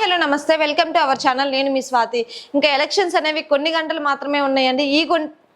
Hello నమస్తే. Welcome to our channel. నేను మీ స్వాతి. ఇంకా ఎలక్షన్స్ అనేవి కొన్ని గంటలు మాత్రమే ఉన్నాయండి. ఈ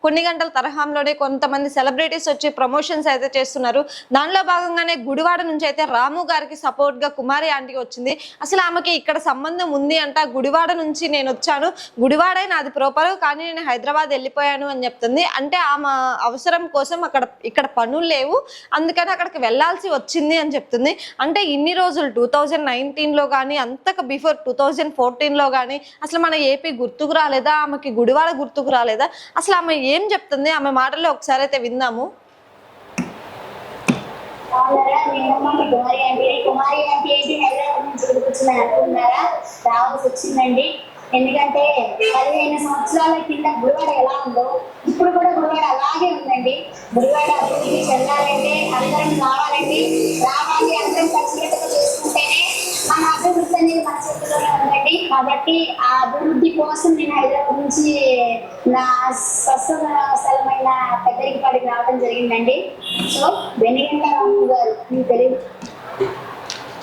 కొన్ని గంటల తరహాంలోనే కొంతమంది సెలబ్రిటీస్ వచ్చి ప్రమోషన్స్ అయితే చేస్తున్నారు. దానిలో భాగంగానే గుడివాడ నుంచి అయితే రాము గారికి సపోర్ట్గా కుమారి ఆంటీ వచ్చింది. అసలు ఆమెకి ఇక్కడ సంబంధం ఉంది అంట. గుడివాడ నుంచి నేను వచ్చాను. గుడివాడే నాది ప్రోపర్ కానీ నేను హైదరాబాద్ వెళ్ళిపోయాను అని చెప్తుంది. అంటే ఆమె అవసరం కోసం అక్కడ ఇక్కడ పనులు లేవు. అందుకని అక్కడికి వెళ్ళాల్సి వచ్చింది అని చెప్తుంది. అంటే ఇన్ని రోజులు టూ థౌజండ్ నైన్టీన్లో కానీ అంతకు బిఫోర్ టూ థౌజండ్ ఫోర్టీన్లో కానీ అసలు మన ఏపీ గుర్తుకు రాలేదా? ఆమెకి గుడివాడ గుర్తుకు రాలేదా? అసలు ఆమె ఏ చెప్తుంది? ఆమె మాటల్లో ఒకసారి అయితే విందాము. బాగున్నారా? నేనమ్మా మీ కుమారి అంటే కుమారి అంటే ఏంటి హైదరాబాద్ నుంచి ఇక్కడికి వచ్చిందని రావాల్సి వచ్చిందండి. ఎందుకంటే పదిహేను సంవత్సరాల కింద గుడివాడ ఎలా ఉందో ఇప్పుడు కూడా గుడివాడ అలాగే ఉందండి. గుడివాడ అభివృద్ధి చెందాలంటే అందరం రావాలండి రావాలి అందరం కలిసికట్టుగా చేసుకుంటేనే మన అభివృద్ధి అనేది మన కాబట్టి ఆ అభివృద్ధి కోసం నేను హైదరాబాద్ నుంచి నా స్వస్థల స్థలమైన పెద్దరికపాడికి రావడం జరిగిందండి. సో వెనుగంట రాము గారు మీకు తెలియదు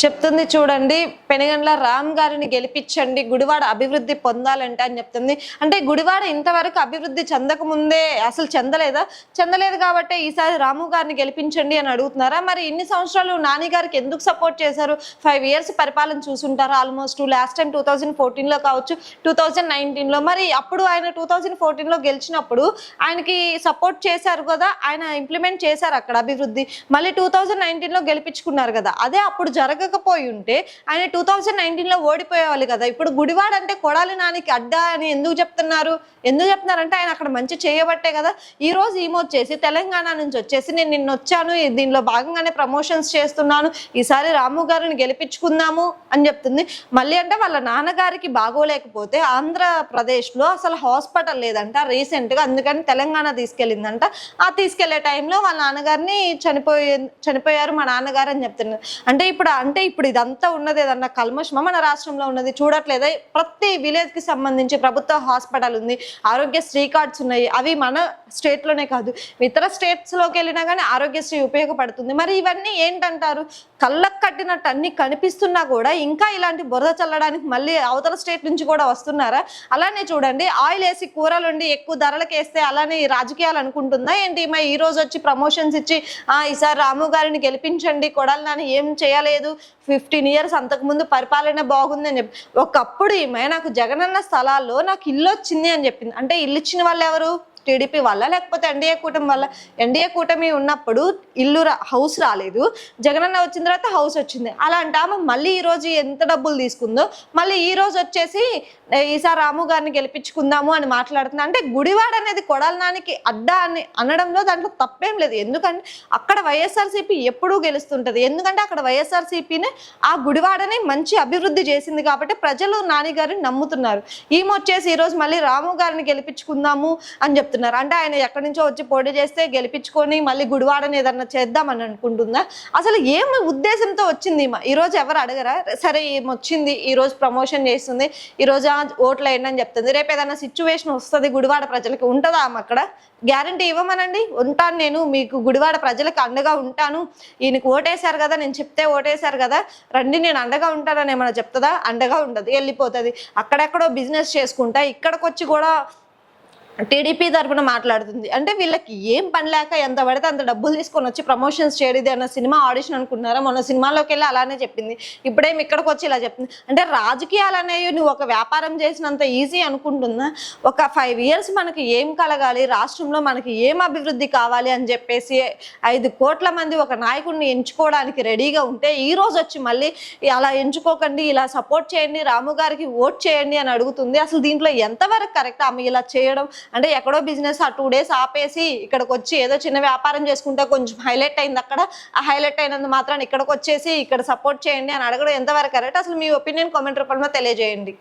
చెప్తుంది చూడండి. పెనగండ్ల రామ్ గారిని గెలిపించండి గుడివాడ అభివృద్ధి పొందాలంటే అని చెప్తుంది. అంటే గుడివాడ ఇంతవరకు అభివృద్ధి చెందక ముందే అసలు చెందలేదా? చెందలేదు కాబట్టి ఈసారి రాము గారిని గెలిపించండి అని అడుగుతున్నారా? మరి ఇన్ని సంవత్సరాలు నాని గారికి ఎందుకు సపోర్ట్ చేశారు? ఫైవ్ ఇయర్స్ పరిపాలన చూసుంటారు almost last time two thousand ఫోర్టీన్లో కావచ్చు టూ థౌజండ్ నైన్టీన్లో మరి అప్పుడు ఆయన టూ థౌజండ్ ఫోర్టీన్లో గెలిచినప్పుడు ఆయనకి సపోర్ట్ చేశారు కదా ఆయన ఇంప్లిమెంట్ చేశారు అక్కడ అభివృద్ధి. మళ్ళీ టూ థౌజండ్ నైన్టీన్లో గెలిపించుకున్నారు కదా అదే అప్పుడు జరగకపోయి ఉంటే ఆయన టూ టూ థౌజండ్ నైన్టీన్లో ఓడిపోయేవాళ్ళు కదా. ఇప్పుడు గుడివాడ అంటే కొడాలి నానికి అడ్డా అని ఎందుకు చెప్తున్నారు? ఎందుకు చెప్తున్నారంటే ఆయన అక్కడ మంచి చేయబట్టే కదా. ఈ రోజు వచ్చేసి తెలంగాణ నుంచి వచ్చేసి నేను నిన్న వచ్చాను. దీనిలో భాగంగానే ప్రమోషన్స్ చేస్తున్నాను. ఈసారి రాము గారిని గెలిపించుకుందాము అని చెప్తుంది. మళ్ళీ అంటే వాళ్ళ నాన్నగారికి బాగోలేకపోతే ఆంధ్రప్రదేశ్లో అసలు హాస్పిటల్ లేదంట రీసెంట్గా. అందుకని తెలంగాణ తీసుకెళ్ళిందంట. ఆ తీసుకెళ్ళే టైంలో వాళ్ళ నాన్నగారిని చనిపోయి చనిపోయారు మా నాన్నగారు అని చెప్తున్నారు. అంటే ఇప్పుడు అంటే ఇప్పుడు ఇదంతా ఉన్నది ఏదన్నా కల్మషమా మన రాష్ట్రంలో ఉన్నది. చూడట్లేదా. ప్రతి విలేజ్కి సంబంధించి ప్రభుత్వ హాస్పిటల్ ఉంది. ఆరోగ్యశ్రీ కార్డ్స్ ఉన్నాయి. అవి మన స్టేట్లోనే కాదు. ఇతర స్టేట్స్లోకి వెళ్ళినా కానీ ఆరోగ్యశ్రీ ఉపయోగపడుతుంది. మరి ఇవన్నీ ఏంటంటారు? కళ్ళకు కట్టినట్టు అన్ని కనిపిస్తున్నా కూడా ఇంకా ఇలాంటి బురద చల్లడానికి మళ్ళీ అవతల స్టేట్ నుంచి కూడా వస్తున్నారా? అలానే చూడండి. ఆయిల్ వేసి కూరలు ఉండి ఎక్కువ ధరలకు వేస్తే అలానే రాజకీయాలు అనుకుంటుందా ఏంటి? మా ఈ రోజు వచ్చి ప్రమోషన్స్ ఇచ్చి ఆ ఈసారి రాము గారిని గెలిపించండి. కొడాలి నాని ఏం చేయలేదు. ఫిఫ్టీన్ ఇయర్స్ అంతకుముందు పరిపాలన బాగుంది అని చెప్పి. ఒకప్పుడు ఈమె నాకు జగనన్న స్థలాల్లో నాకు ఇల్లు వచ్చింది అని చెప్పింది. అంటే ఇల్లు ఇచ్చిన వాళ్ళు ఎవరు? టీడీపీ వల్ల లేకపోతే ఎన్డీఏ కూటమి వల్ల? ఎన్డీఏ కూటమి ఉన్నప్పుడు ఇల్లు రా హౌస్ రాలేదు. జగనన్న వచ్చిన తర్వాత హౌస్ వచ్చింది. అలా ఆమె మళ్ళీ ఈ రోజు ఎంత డబ్బులు తీసుకుందో మళ్ళీ ఈ రోజు వచ్చేసి ఈసారి రాము గారిని గెలిపించుకుందాము అని మాట్లాడుతున్నా. అంటే గుడివాడ అనేది కొడాలనానికి అడ్డా అని అనడంలో దాంట్లో తప్పేం లేదు. ఎందుకంటే అక్కడ వైఎస్ఆర్సీపీ ఎప్పుడూ గెలుస్తుంటది. ఎందుకంటే అక్కడ వైఎస్ఆర్సీపీని ఆ గుడివాడని మంచి అభివృద్ధి చేసింది కాబట్టి ప్రజలు నాని గారిని నమ్ముతున్నారు. ఈమె వచ్చేసి ఈరోజు మళ్ళీ రాము గారిని గెలిపించుకుందాము అని చెప్పి చెప్తున్నారు. అంటే ఆయన ఎక్కడి నుంచో వచ్చి పోటీ చేస్తే గెలిపించుకొని మళ్ళీ గుడివాడని ఏదన్నా చేద్దామని అనుకుంటుందా? అసలు ఏమి ఉద్దేశంతో వచ్చింది? ఈరోజు ఎవరు అడగరా? సరే వచ్చింది ఈరోజు ప్రమోషన్ చేస్తుంది ఈరోజు ఓట్లు వేయండి అని చెప్తుంది. రేపు ఏదైనా సిచ్యువేషన్ వస్తుంది గుడివాడ ప్రజలకి ఉంటుందా ఆమె అక్కడ? గ్యారంటీ ఇవ్వమనండి. ఉంటాను నేను మీకు గుడివాడ ప్రజలకు అండగా ఉంటాను. ఈయనకు ఓటేశారు కదా నేను చెప్తే ఓటేశారు కదా. రండి నేను అండగా ఉంటానని ఏమైనా చెప్తుందా? అండగా ఉండదు వెళ్ళిపోతుంది. అక్కడెక్కడో బిజినెస్ చేసుకుంటా ఇక్కడికి వచ్చి కూడా టీడీపీ తరఫున మాట్లాడుతుంది. అంటే వీళ్ళకి ఏం పని లేక ఎంత పడితే అంత డబ్బులు తీసుకొని వచ్చి ప్రమోషన్స్ చేయడది అన్న సినిమా ఆడిషన్ అనుకున్నారా మొన్న సినిమాలోకి వెళ్ళి అలానే చెప్పింది. ఇప్పుడేం ఇక్కడికి వచ్చి ఇలా చెప్తుంది. అంటే రాజకీయాలు అనేవి నువ్వు ఒక వ్యాపారం చేసినంత ఈజీ అనుకుంటుందా ఒక ఫైవ్ ఇయర్స్ మనకి ఏం కలగాలి? రాష్ట్రంలో మనకి ఏం అభివృద్ధి కావాలి అని చెప్పేసి ఐదు కోట్ల మంది ఒక నాయకుడిని ఎంచుకోవడానికి రెడీగా ఉంటే ఈ రోజు వచ్చి మళ్ళీ అలా ఎంచుకోకండి ఇలా సపోర్ట్ చేయండి రాము గారికి ఓట్ చేయండి అని అడుగుతుంది. అసలు దీంట్లో ఎంతవరకు కరెక్ట్? ఆమె ఇలా చేయడం అంటే ఎక్కడో బిజినెస్ ఆ టూ డేస్ ఆపేసి ఇక్కడికి వచ్చి ఏదో చిన్న వ్యాపారం చేసుకుంటే కొంచెం హైలైట్ అయింది అక్కడ. ఆ హైలైట్ అయినందు మాత్రం ఇక్కడికి వచ్చేసి ఇక్కడ సపోర్ట్ చేయండి అని అడగడం ఎంతవరకు కరెక్ట్ అసలు మీ ఒపీనియన్ కామెంట్ రూపంలో తెలియజేయండి.